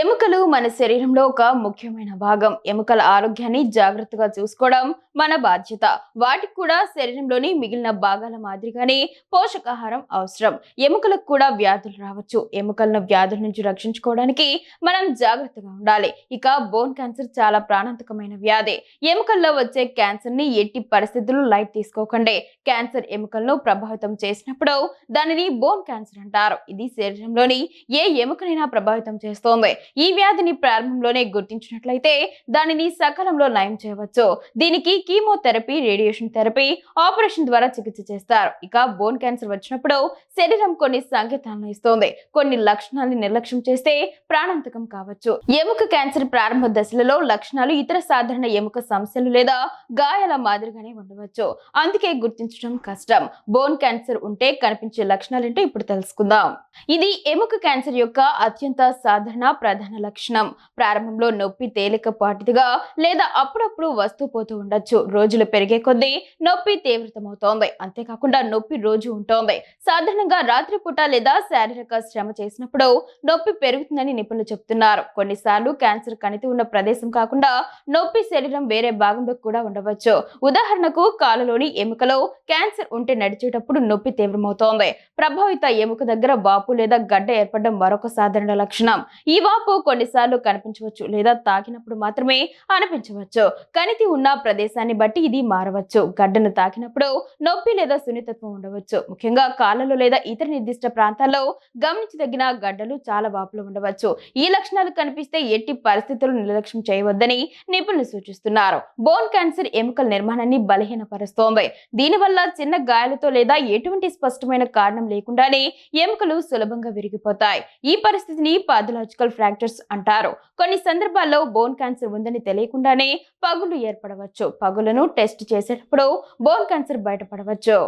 ఎముకలు మన శరీరంలో ఒక ముఖ్యమైన భాగం. ఎముకల ఆరోగ్యాన్ని జాగ్రత్తగా చూసుకోవడం మన బాధ్యత. వాటికి కూడా శరీరంలోని మిగిలిన భాగాల మాదిరిగానే పోషకాహారం అవసరం. ఎముకలకు కూడా వ్యాధులు రావచ్చు. ఎముకలను వ్యాధుల నుంచి రక్షించుకోవడానికి మనం జాగ్రత్తగా ఉండాలి. ఇక బోన్ క్యాన్సర్ చాలా ప్రాణాంతకమైన వ్యాధి. ఎముకల్లో వచ్చే క్యాన్సర్ని ఎట్టి పరిస్థితుల్లో లైట్ తీసుకోకండి. క్యాన్సర్ ఎముకలను ప్రభావితం చేసినప్పుడు దానిని బోన్ క్యాన్సర్ అంటారు. ఇది శరీరంలోని ఏ ఎముకనైనా ప్రభావితం చేస్తోంది. ఈ వ్యాధిని ప్రారంభంలోనే గుర్తించినట్లయితే దానిని సకాలంలో నయం చేయవచ్చు. దీనికి కీమోథెరపీ రేడియేషన్ థెరపీ ఆపరేషన్ ద్వారా చికిత్స చేస్తారు. ఇక బోన్ క్యాన్సర్ వచ్చినప్పుడు శరీరం కొన్ని సంకేతాలను ఇస్తోంది. కొన్ని లక్షణాలను నిర్లక్ష్యం చేస్తే ప్రాణాంతకం కావచ్చు. ఎముక క్యాన్సర్ ప్రారంభ దశలలో లక్షణాలు ఇతర సాధారణ ఎముక సమస్యలు లేదా గాయాల మాదిరిగానే ఉండవచ్చు. అందుకే గుర్తించడం కష్టం. బోన్ క్యాన్సర్ ఉంటే కనిపించే లక్షణాలు ఏంటో ఇప్పుడు తెలుసుకుందాం. ఇది ఎముక క్యాన్సర్ యొక్క అత్యంత సాధారణ ప్రధాన లక్షణం. ప్రారంభంలో నొప్పి తేలికపాటిదిగా లేదా అప్పుడప్పుడు వస్తూ పోతూ ఉండొచ్చు. రోజులు పెరిగే కొద్దీ నొప్పి తీవ్రతమవుతోంది. అంతేకాకుండా నొప్పి రోజు ఉంటోంది. సాధారణంగా రాత్రిపూట లేదా శారీరక శ్రమ చేసినప్పుడు నొప్పి పెరుగుతుందని నిపుణులు చెప్తున్నారు. కొన్నిసార్లు క్యాన్సర్ కణితి ఉన్న ప్రదేశం కాకుండా నొప్పి శరీరం వేరే భాగంలో కూడా ఉండవచ్చు. ఉదాహరణకు కాలులోని ఎముకలో క్యాన్సర్ ఉంటే నడిచేటప్పుడు నొప్పి తీవ్రమవుతోంది. ప్రభావిత ఎముక దగ్గర వాపు లేదా గడ్డ ఏర్పడడం మరొక సాధారణ లక్షణం. ఈ పాపు కొన్నిసార్లు కనిపించవచ్చు లేదా తాకినప్పుడు మాత్రమే అనిపించవచ్చు. కణితి ఉన్న ప్రదేశాన్ని బట్టి ఇది మారవచ్చు. గడ్డను తాకినప్పుడు నొప్పి లేదా సున్నితత్వం ఉండవచ్చు. ముఖ్యంగా కాళ్ళలో లేదా ఇతర నిర్దిష్ట ప్రాంతాల్లో గమనించదగిన గడ్డలు చాలా వాపులు ఉండవచ్చు. ఈ లక్షణాలు కనిపిస్తే ఎట్టి పరిస్థితులు నిర్లక్ష్యం చేయవద్దని నిపుణులు సూచిస్తున్నారు. బోన్ క్యాన్సర్ ఎముకల నిర్మాణాన్ని బలహీనపరుస్తోంది. దీనివల్ల చిన్న గాయాలతో లేదా ఎటువంటి స్పష్టమైన కారణం లేకుండానే ఎముకలు సులభంగా విరిగిపోతాయి. ఈ పరిస్థితిని పాథలాజికల్ ఫ్రాక్చర్స్ అంటారు. కొన్ని సందర్భాల్లో బోన్ క్యాన్సర్ ఉందని తెలియకుండానే పగులు ఏర్పడవచ్చు. పగులను టెస్ట్ చేసేటప్పుడు బోన్ క్యాన్సర్ బయటపడవచ్చు.